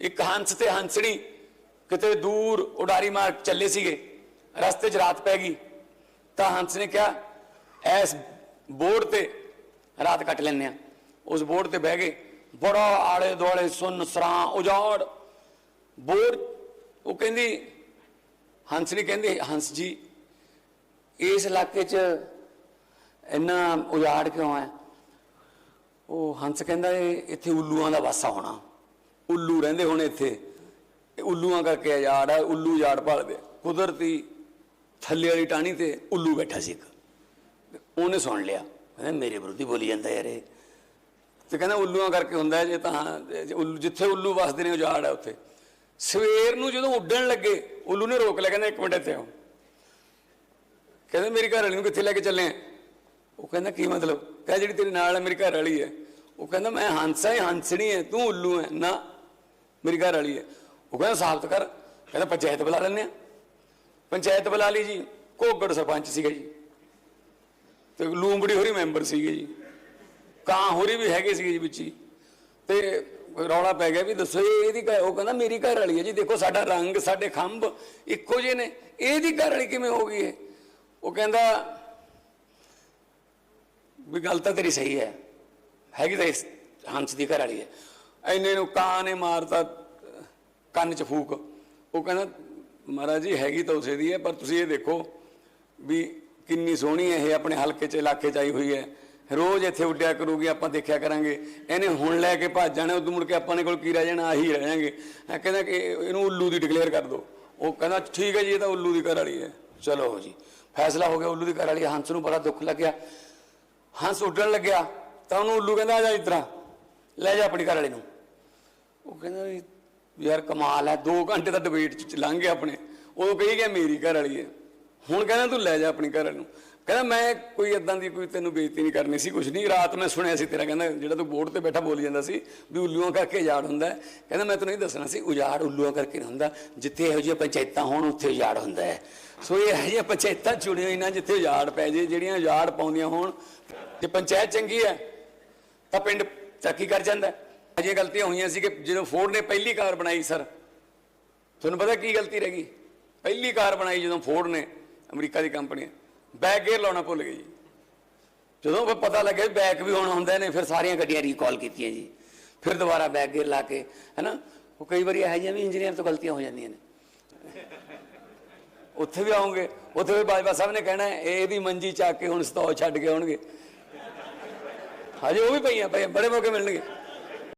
ਇੱਕ ਹੰਸ ਤੇ ਹੰਸੜੀ ਕਿਤੇ ਦੂਰ ਉਡਾਰੀ ਮਾਰ ਚੱਲੇ ਸੀਗੇ, ਰਸਤੇ 'ਚ ਰਾਤ ਪੈ ਗਈ। ਤਾਂ ਹੰਸ ਨੇ ਕਿਹਾ, ਐਸ ਬੋਰਡ ਤੇ ਰਾਤ ਕੱਟ ਲੈਂਦੇ ਆ ਉਸ ਬੋਰਡ ਤੇ ਬਹਿ ਗਏ। ਬੜਾ ਆਲੇ ਦੁਆਲੇ ਸੁੰਨ ਸਰਾਂ ਉਜਾੜ। ਬੋਰ, ਉਹ ਕਹਿੰਦੀ, ਹੰਸ ਕਹਿੰਦੀ, ਹੰਸ ਜੀ, ਇਸ ਇਲਾਕੇ 'ਚ ਇੰਨਾ ਉਜਾੜ ਕਿਉਂ ਹੈ? ਉਹ ਹੰਸ ਕਹਿੰਦਾ ਇੱਥੇ ਉੱਲੂਆਂ ਦਾ ਵਾਸਾ ਹੋਣਾ। ਉੱਲੂ ਰਹਿੰਦੇ ਹੁਣ ਇੱਥੇ। ਉੱਲੂਆਂ ਕਰਕੇ ਉਜਾੜ ਹੈ ਉੱਲੂ ਉਜਾੜ ਭਾਲਦੇ ਕੁਦਰਤੀ ਥੱਲੇ ਵਾਲੀ ਟਾਣੀ ਤੇ ਉੱਲੂ ਬੈਠਾ ਸੀ ਇੱਕ। ਉਹਨੇ ਸੁਣ ਲਿਆ। ਕਹਿੰਦਾ, ਮੇਰੇ ਵਿਰੁੱਧ ਬੋਲੀ ਜਾਂਦਾ ਯਾਰ ਇਹ। ਤੇ ਕਹਿੰਦਾ, ਉੱਲੂਆਂ ਕਰਕੇ ਹੁੰਦਾ ਜੇ ਤਾਂ ਉੱਲੂ, ਜਿੱਥੇ ਉੱਲੂ ਵਸਦੇ ਨੇ ਉਜਾੜ ਹੈ ਉੱਥੇ। ਸਵੇਰ ਨੂੰ ਜਦੋਂ ਉੱਡਣ ਲੱਗੇ, ਉੱਲੂ ਨੇ ਰੋਕ ਲਿਆ। ਕਹਿੰਦਾ, ਇੱਕ ਮਿੰਟ ਇੱਥੇ ਆਓ। ਕਹਿੰਦੇ, ਮੇਰੀ ਘਰ ਵਾਲੀ ਨੂੰ ਕਿੱਥੇ ਲੈ ਕੇ ਚੱਲੇ ਆ? ਉਹ ਕਹਿੰਦਾ, ਕੀ ਮਤਲਬ? ਕਹਿੰਦਾ ਜਿਹੜੀ ਤੇਰੇ ਨਾਲ ਹੈ ਮੇਰੀ ਘਰ ਵਾਲੀ ਹੈ। ਉਹ ਕਹਿੰਦਾ, ਮੈਂ ਹੰਸਾ ਹੈ ਹੰਸਣੀ ਹੈ, ਤੂੰ ਉੱਲੂ ਹੈ। ਨਾ ਮੇਰੀ ਘਰ ਵਾਲੀ ਹੈ। ਉਹ ਕਹਿੰਦਾ, ਸਾਬਤ ਕਰ। ਕਹਿੰਦਾ, ਪੰਚਾਇਤ ਬੁਲਾ ਲੈਂਦੇ ਆ ਪੰਚਾਇਤ ਬੁਲਾ ਲਈ ਜੀ। ਕੋਗੜ ਸਰਪੰਚ ਸੀਗਾ ਜੀ। ਤੇ ਲੂੰਬੜੀ ਹੋਰੀ ਮੈਂਬਰ ਸੀਗੇ ਜੀ। ਕਾਂ ਹੋਰੀ ਵੀ ਹੈਗੇ ਸੀਗੇ ਜੀ ਵਿੱਚ ਹੀ। ਤੇ ਰੌਲਾ ਪੈ ਗਿਆ ਵੀ ਦੱਸੋ ਇਹਦੀ ਘਰ- ਉਹ ਕਹਿੰਦਾ, ਮੇਰੀ ਘਰ ਵਾਲੀ ਹੈ ਜੀ। ਦੇਖੋ, ਸਾਡਾ ਰੰਗ, ਸਾਡੇ ਖੰਭ ਇੱਕੋ ਜਿਹੇ ਨੇ। ਇਹਦੀ ਘਰ ਵਾਲੀ ਕਿਵੇਂ ਹੋ ਗਈ ਹੈ? ਉਹ ਕਹਿੰਦਾ, ਵੀ ਗੱਲ ਤਾਂ ਤੇਰੀ ਸਹੀ ਹੈ। ਹੈਗੀ ਤਾਂ ਇਸ ਹੰਸ ਦੀ ਘਰ ਵਾਲੀ ਹੈ। ਐਨੇ ਨੂੰ ਕਾਂ ਨੇ ਮਾਰਤਾ, ਕੰਨ 'ਚ ਫੂਕ। ਉਹ ਕਹਿੰਦਾ, ਮਹਾਰਾਜ ਜੀ, ਹੈਗੀ ਤਾਂ ਉਸੇ ਦੀ ਹੈ, ਪਰ ਤੁਸੀਂ ਇਹ ਦੇਖੋ ਵੀ ਕਿੰਨੀ ਸੋਹਣੀ ਹੈ ਇਹ ਆਪਣੇ ਹਲਕੇ 'ਚ, ਇਲਾਕੇ 'ਚ ਆਈ ਹੋਈ ਹੈ। ਰੋਜ਼ ਇੱਥੇ ਉੱਡਿਆ ਕਰੂਗੀ, ਆਪਾਂ ਦੇਖਿਆ ਕਰਾਂਗੇ। ਇਹਨੇ ਹੁਣ ਲੈ ਕੇ ਭੱਜ ਜਾਣਾ, ਉਦੋਂ ਮੁੜ ਕੇ ਆਪਾਂ ਨੇ ਕੋਲ ਕੀ ਰਹਿ ਜਾਣਾ, ਆਹੀ ਰਹਿ ਜਾਾਂਗੇ ਇਹ ਕਹਿੰਦਾ ਕਿ ਇਹਨੂੰ ਉੱਲੂ ਦੀ ਡਿਕਲੇਅਰ ਕਰ ਦਿਓ ਉਹ ਕਹਿੰਦਾ, ਠੀਕ ਹੈ ਜੀ, ਇਹ ਤਾਂ ਉੱਲੂ ਦੀ ਘਰ ਵਾਲੀ ਹੈ। ਚਲੋ ਜੀ, ਫੈਸਲਾ ਹੋ ਗਿਆ, ਉੱਲੂ ਦੀ ਘਰ ਵਾਲੀ ਹੰਸ ਨੂੰ ਬੜਾ ਦੁੱਖ ਲੱਗਿਆ। ਹੰਸ ਉੱਡਣ ਲੱਗਿਆ, ਤਾਂ ਉਹਨੂੰ ਉੱਲੂ ਕਹਿੰਦਾ, ਆ ਜਾ ਇਤਰਾ ਲੈ ਜਾ ਆਪਣੀ ਘਰ ਵਾਲੀ ਨੂੰ। ਉਹ ਕਹਿੰਦਾ ਵੀ ਯਾਰ ਕਮਾਲ ਹੈ 2 ਘੰਟੇ ਦਾ ਡਿਬੇਟ ਚ ਲੰਘ ਗਿਆ ਆਪਣੇ। ਉਦੋਂ ਕਹੀ ਗਿਆ, ਮੇਰੀ ਘਰ ਵਾਲੀ ਹੈ। ਹੁਣ ਕਹਿੰਦਾ, ਤੂੰ ਲੈ ਜਾ ਆਪਣੀ ਘਰ ਵਾਲੀ ਨੂੰ। ਕਹਿੰਦਾ, ਮੈਂ ਕੋਈ ਇਦਾਂ ਦੀ ਕੋਈ ਤੈਨੂੰ ਬੇਇੱਜ਼ਤੀ ਨਹੀਂ ਕਰਨੀ ਸੀ ਕੁਝ ਨਹੀਂ। ਰਾਤ ਮੈਂ ਸੁਣਿਆ ਸੀ ਤੇਰਾ, ਕਹਿੰਦਾ, ਜਿਹੜਾ ਤੂੰ ਬੋਰਡ ਤੇ ਬੈਠਾ ਬੋਲੀ ਜਾਂਦਾ ਸੀ, ਵੀ ਉੱਲੂਆਂ ਕਰਕੇ ਉਜਾੜ ਹੁੰਦਾ ਕਹਿੰਦਾ, ਮੈਂ ਤੈਨੂੰ ਇਹ ਦੱਸਣਾ ਸੀ, ਉਜਾੜ ਉੱਲੂਆਂ ਕਰਕੇ ਨਹੀਂ ਹੁੰਦਾ। ਜਿੱਥੇ ਇਹੋ ਜਿਹੀਆਂ ਪੰਚਾਇਤਾਂ ਹੋਣ, ਉੱਥੇ ਉਜਾੜ ਹੁੰਦਾ ਹੈ। ਸੋ ਇਹ ਇਹੋ ਜਿਹੀਆਂ ਪੰਚਾਇਤਾਂ ਚੁਣੀਆਂ ਹੋਈਆਂ ਨਾ ਜਿੱਥੇ ਉਜਾੜ ਪੈ ਜੇ, ਜਿਹੜੀਆਂ ਉਜਾੜ ਪਾਉਂਦੀਆਂ ਹੋਣ। ਜੇ ਪੰਚਾਇਤ ਚੰਗੀ ਹੈ, ਤਾਂ ਪਿੰਡ ਚਾਕੀ ਕਰ ਜਾਂਦਾ। ਹੈ। ਅਜਿਹੀਆਂ ਗਲਤੀਆਂ ਹੋਈਆਂ ਸੀ ਕਿ ਜਦੋਂ ਫੋਰਡ ਨੇ ਪਹਿਲੀ ਕਾਰ ਬਣਾਈ ਸਰ। ਤੁਹਾਨੂੰ ਪਤਾ ਕੀ ਗਲਤੀ ਰਹਿ ਗਈ? ਪਹਿਲੀ ਕਾਰ ਬਣਾਈ ਜਦੋਂ ਫੋਰਡ ਨੇ ਅਮਰੀਕਾ ਦੀ ਕੰਪਨੀ ਬੈਕ ਗੇਅਰ ਲਾਉਣਾ ਭੁੱਲ ਗਈ ਜੀ। ਜਦੋਂ ਪਤਾ ਲੱਗਿਆ ਵੀ ਬੈਕ ਵੀ ਹੋਣਾ ਹੁੰਦਾ ਨੇ, ਫਿਰ ਸਾਰੀਆਂ ਗੱਡੀਆਂ ਰੀਕਾਲ ਕੀਤੀਆਂ ਜੀ। ਫਿਰ ਦੁਬਾਰਾ ਬੈਕ ਗੇਅਰ ਲਾ ਕੇ, ਹੈਨਾ? ਉਹ ਕਈ ਵਾਰੀ ਇਹੋ ਜਿਹੀਆਂ ਵੀ ਇੰਜੀਨੀਅਰ ਤੋਂ ਗਲਤੀਆਂ ਹੋ ਜਾਂਦੀਆਂ ਨੇ। ਉੱਥੇ ਵੀ ਆਉਂਗੇ। ਉੱਥੇ ਵੀ ਬਾਜਵਾ ਸਾਹਿਬ ਨੇ ਕਹਿਣਾ, ਇਹ ਇਹਦੀ ਮੰਜੀ ਚੱਕ ਕੇ ਹੁਣ ਸਤੌ ਛੱਡ ਕੇ ਆਉਣਗੇ। ਹਜੇ ਉਹ ਵੀ ਪਈਆਂ ਪਈਆਂ ਬੜੇ ਮੌਕੇ ਮਿਲਣਗੇ।